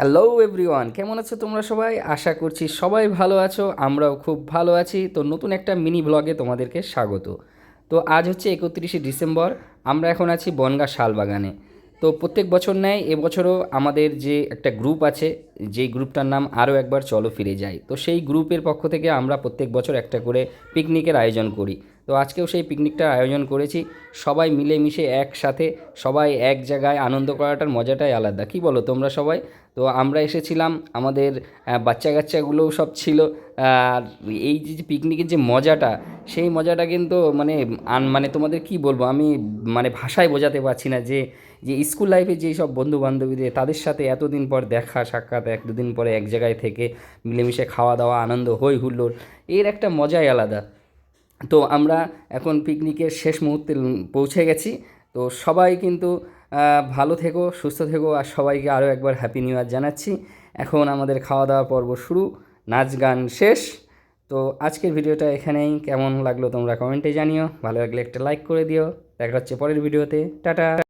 Hello everyone কেমন আছো তোমরা সবাই? আশা করছি সবাই ভালো আছো, আমরাও খুব ভালো আছি। তো নতুন একটা মিনি ব্লগে তোমাদেরকে স্বাগত। তো আজ হচ্ছে একত্রিশে ডিসেম্বর, আমরা এখন আছি বনগা শালবাগানে। তো প্রত্যেক বছর নেয়, এবছরও আমাদের যে একটা গ্রুপ আছে, যেই গ্রুপটার নাম আরও একবার চলো ফিরে যাই। তো সেই গ্রুপের পক্ষ থেকে আমরা প্রত্যেক বছর একটা করে পিকনিকের আয়োজন করি। তো আজকেও সেই পিকনিকটার আয়োজন করেছি। সবাই মিলেমিশে একসাথে, সবাই এক জায়গায় আনন্দ করাটার মজাটাই আলাদা। কি বলো তোমরা সবাই? তো আমরা এসেছিলাম, আমাদের বাচ্চা কাচ্চাগুলোও সব ছিল। আর এই যে পিকনিকের যে মজাটা, সেই মজাটা কিন্তু মানে আন- মানে তোমাদের কি বলব? আমি মানে ভাষায় বোঝাতে পারছি না যে যে স্কুল লাইফে যেই সব বন্ধু বান্ধবীদের তাদের সাথে এতদিন পর দেখা, সাক্ষাৎ, এক দুদিন পরে এক জায়গায় থেকে মিলেমিশে খাওয়া দাওয়া আনন্দ হই হুল্লোড় এর একটা মজাই আলাদা। তো আমরা এখন পিকনিকের শেষ মুহূর্তে পৌঁছে গেছি। তো সবাই কিন্তু ভালো থেকো, সুস্থ থেকো আর সবাইকে আরও একবার হ্যাপি নিউ ইয়ার জানাচ্ছি। এখন আমাদের খাওয়া দাওয়া পর্ব শুরু, নাচ গান শেষ। তো আজকের ভিডিওটা এখানেই, কেমন লাগল তোমরা কমেন্টে জানিও। ভালো লাগলে একটা লাইক করে দিও। দেখা হচ্ছে পরের ভিডিওতে। টাটা!